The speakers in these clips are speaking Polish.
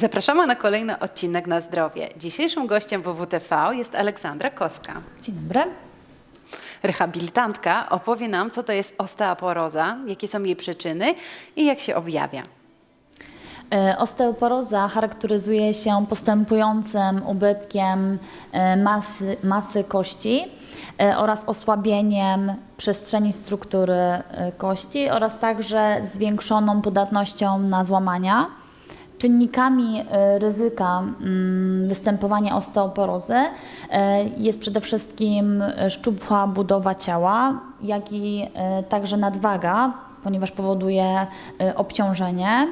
Zapraszamy na kolejny odcinek na zdrowie. Dzisiejszym gościem WWTV jest Aleksandra Koska. Dzień dobry. Rehabilitantka opowie nam, co to jest osteoporoza, jakie są jej przyczyny i jak się objawia. E, Osteoporoza charakteryzuje się postępującym ubytkiem e, masy, masy kości e, oraz osłabieniem przestrzeni struktury kości oraz także zwiększoną podatnością na złamania. Czynnikami e, ryzyka mm, występowania osteoporozy e, jest przede wszystkim szczupła budowa ciała, jak i e, także nadwaga, ponieważ powoduje obciążenie.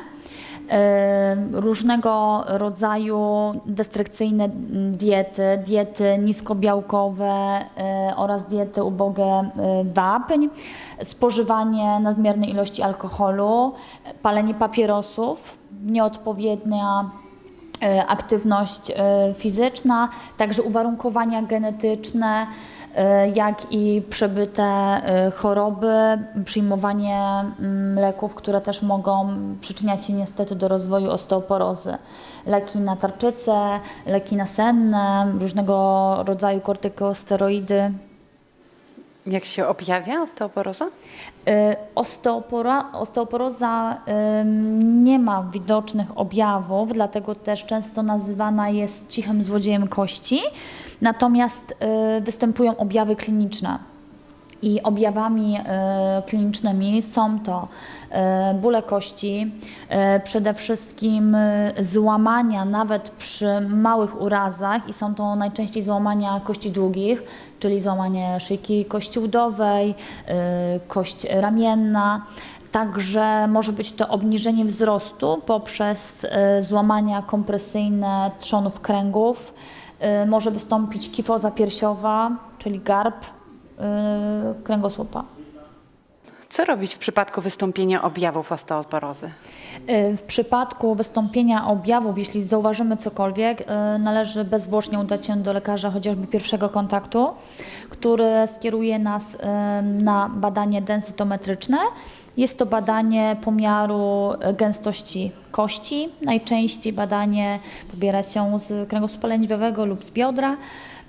Różnego rodzaju destrukcyjne diety, diety niskobiałkowe oraz diety ubogie wapń, spożywanie nadmiernej ilości alkoholu, palenie papierosów, nieodpowiednia e, aktywność e, fizyczna, także uwarunkowania genetyczne, e, jak i przebyte choroby, przyjmowanie mm, leków, które też mogą przyczyniać się niestety do rozwoju osteoporozy. Leki na tarczycę, leki nasenne, różnego rodzaju kortykosteroidy. Jak się objawia osteoporoza? Y, Osteopora, osteoporoza nie ma widocznych objawów, dlatego też często nazywana jest cichym złodziejem kości. Natomiast y, występują objawy kliniczne. I objawami y, klinicznymi są to y, bóle kości, y, przede wszystkim złamania nawet przy małych urazach i są to najczęściej złamania kości długich, czyli złamanie szyjki kości udowej, kość ramienna. Także może być to obniżenie wzrostu poprzez złamania kompresyjne trzonów kręgów. Może wystąpić kifoza piersiowa, czyli garb kręgosłupa. Co robić w przypadku wystąpienia objawów osteoporozy? Y, W przypadku wystąpienia objawów, jeśli zauważymy cokolwiek, y, należy bezzwłocznie udać się do lekarza chociażby pierwszego kontaktu, który skieruje nas y, na badanie densytometryczne. Jest to badanie pomiaru y, gęstości kości. Najczęściej badanie pobiera się z kręgosłupa lędźwiowego lub z biodra.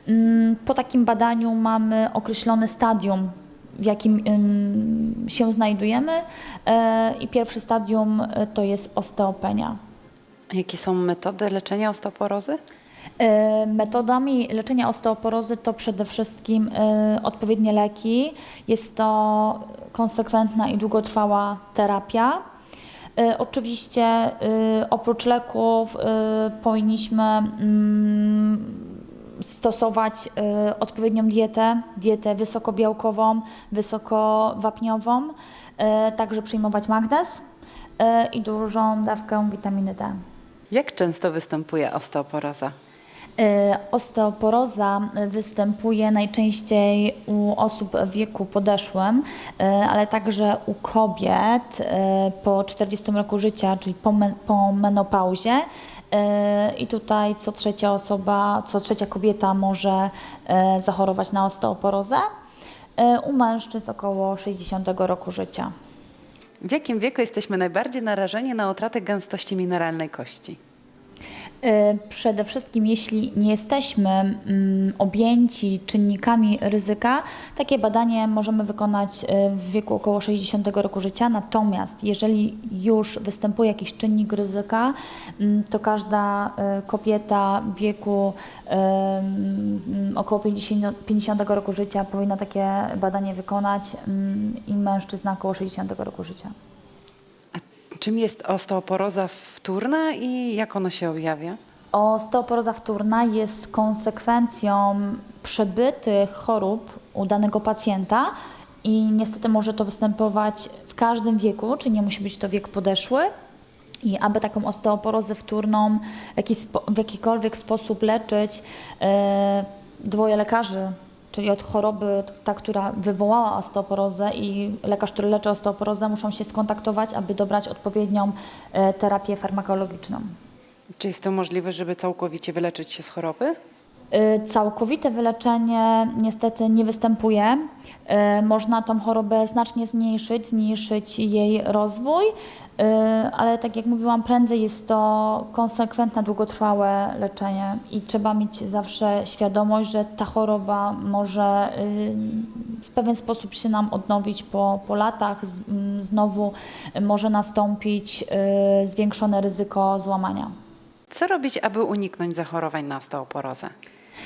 Mm, Po takim badaniu mamy określone stadium w jakim się znajdujemy e, i pierwsze stadium e, to jest osteopenia. A Jakie są metody leczenia osteoporozy? E, Metodami leczenia osteoporozy to przede wszystkim odpowiednie leki. Jest to konsekwentna i długotrwała terapia. Oczywiście e, oprócz leków e, powinniśmy mm, stosować e, odpowiednią dietę, dietę wysokobiałkową, wysokowapniową, e, także przyjmować magnez e, i dużą dawkę witaminy D. Jak często występuje osteoporoza? Osteoporoza występuje najczęściej u osób w wieku podeszłym, ale także u kobiet po 40 roku życia, czyli po menopauzie. I tutaj co trzecia osoba, co trzecia kobieta może e, zachorować na osteoporozę. E, U mężczyzn około 60 roku życia. W jakim wieku jesteśmy najbardziej narażeni na utratę gęstości mineralnej kości? Y, Przede wszystkim, jeśli nie jesteśmy mm, objęci czynnikami ryzyka, takie badanie możemy wykonać y, w wieku około 60 roku życia. Natomiast jeżeli już występuje jakiś czynnik ryzyka, mm, to każda y, kobieta w wieku mm, około 50, 50 roku życia powinna takie badanie wykonać i mężczyzna około 60 roku życia. Czym jest osteoporoza wtórna i jak ona się objawia? Osteoporoza wtórna jest konsekwencją przebytych chorób u danego pacjenta i niestety może to występować w każdym wieku, czyli nie musi być to wiek podeszły. I aby taką osteoporozę wtórną w, jakiś w jakikolwiek sposób leczyć, e, dwoje lekarzy, czyli od choroby, ta, która wywołała osteoporozę i lekarz, który leczy osteoporozę, muszą się skontaktować, aby dobrać odpowiednią e, terapię farmakologiczną. Czy jest to możliwe, żeby całkowicie wyleczyć się z choroby? Y, Całkowite wyleczenie niestety nie występuje. Y, Można tą chorobę znacznie zmniejszyć, zmniejszyć jej rozwój, ale tak jak mówiłam, prędzej jest to konsekwentne, długotrwałe leczenie i trzeba mieć zawsze świadomość, że ta choroba może y, w pewien sposób się nam odnowić po, po latach. Znowu może nastąpić y, zwiększone ryzyko złamania. Co robić, aby uniknąć zachorowań na osteoporozę?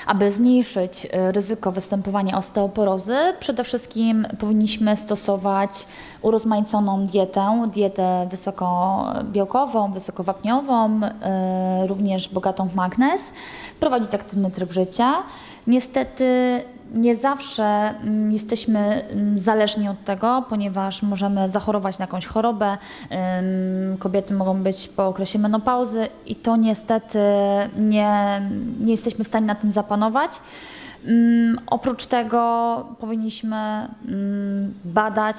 Aby zmniejszyć y, ryzyko występowania osteoporozy, przede wszystkim powinniśmy stosować urozmaiconą dietę, dietę wysokobiałkową, wysokowapniową, y, również bogatą w magnez, prowadzić aktywny tryb życia. Niestety nie zawsze mm, jesteśmy mm, zależni od tego, ponieważ możemy zachorować na jakąś chorobę. Kobiety mogą być po okresie menopauzy i to niestety nie, nie jesteśmy w stanie na tym zapanować. Mm, Oprócz tego powinniśmy mm, badać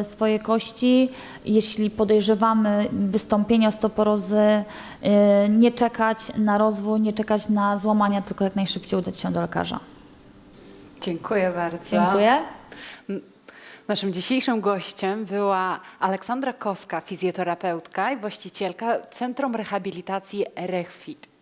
y, swoje kości. Jeśli podejrzewamy wystąpienie osteoporozy, y, nie czekać na rozwój, nie czekać na złamania, tylko jak najszybciej udać się do lekarza. Dziękuję bardzo. Dziękuję. Naszym dzisiejszym gościem była Aleksandra Koska, fizjoterapeutka i właścicielka Centrum Rehabilitacji RechFit.